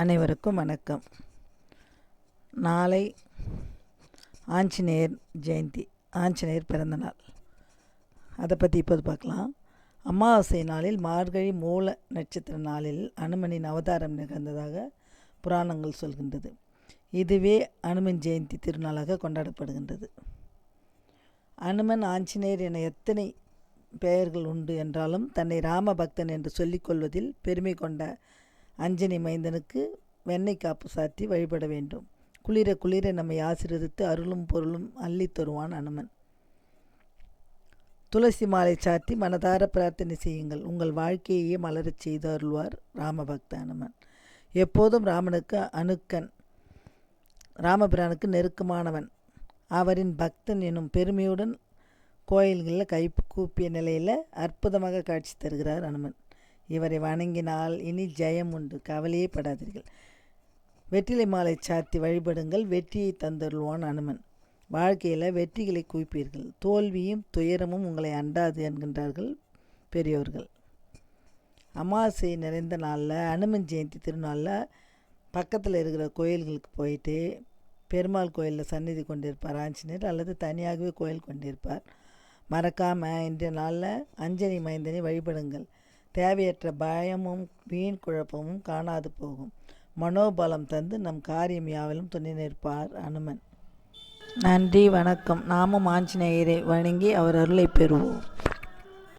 அனைவருக்கும் வணக்கம். நாளை ஆஞ்சநேயர் ஜெயந்தி ஆஞ்சநேயர் பிறந்தநாள் அதை பற்றி இப்போது பார்க்கலாம் அமாவாசை நாளில் மார்கழி மூல நட்சத்திர நாளில் அனுமனின் அவதாரம் நிகழ்ந்ததாக புராணங்கள் சொல்கின்றது. இதுவே அனுமன் ஜெயந்தி திருநாளாக கொண்டாடப்படுகின்றது. அனுமன் ஆஞ்சநேயர் என எத்தனை பெயர்கள் உண்டு என்றாலும் தன்னை ராம பக்தன் என்று சொல்லிக்கொள்வதில் பெருமை கொண்ட அஞ்சனி மைந்தனுக்கு வெண்ணெய் காப்பு சாத்தி வழிபட வேண்டும். குளிர குளிர நம்மை ஆசீர்வதித்து அருளும் பொருளும் அள்ளி தருவான் அனுமன். துளசி மாலை சாத்தி மனதார பிரார்த்தனை செய்யுங்கள். உங்கள் வாழ்க்கையையே மலரச் செய்து அருள்வார் ராமபக்த அனுமன். எப்போதும் ராமனுக்கு அணுக்கன் ராமபிரானுக்கு நெருக்கமானவன். அவரின் பக்தன் எனும் பெருமையுடன் கோயில்களில் கை கூப்பிய நிலையில் அற்புதமாக காட்சி தருகிறார் அனுமன். இவரை வணங்கினால் இனி ஜெயம் உண்டு. கவலையே படாதீர்கள். வெற்றிலை மாலை சாத்தி வழிபடுங்கள். வெற்றியை தந்தருள்வான் அனுமன். வாழ்க்கையில் வெற்றிகளை குவிப்பீர்கள். தோல்வியும் துயரமும் உங்களை அண்டாது என்கின்றார்கள் பெரியோர்கள். அமாவாசை நிறைந்த நாளில் அனுமன் ஜெயந்தி திருநாளில் பக்கத்தில் இருக்கிற கோயில்களுக்கு போயிட்டு பெருமாள் கோயிலில் சந்நிதி கொண்டிருப்பார் ஆஞ்சநேயர் அல்லது தனியாகவே கோயில் கொண்டிருப்பார். மறக்காமல் இன்றைய நாளில் அஞ்சனி மைந்தனை வழிபடுங்கள். தேவையற்ற பயமும் வீண் குழப்பமும் காணாது போகும். மனோபலம் தந்து நம் காரியம் யாவிலும் துணை நிற்பார் அனுமன். நன்றி வணக்கம். நாமும் ஆஞ்சநேயரை வணங்கி அவர் அருளை பெறுவோம்.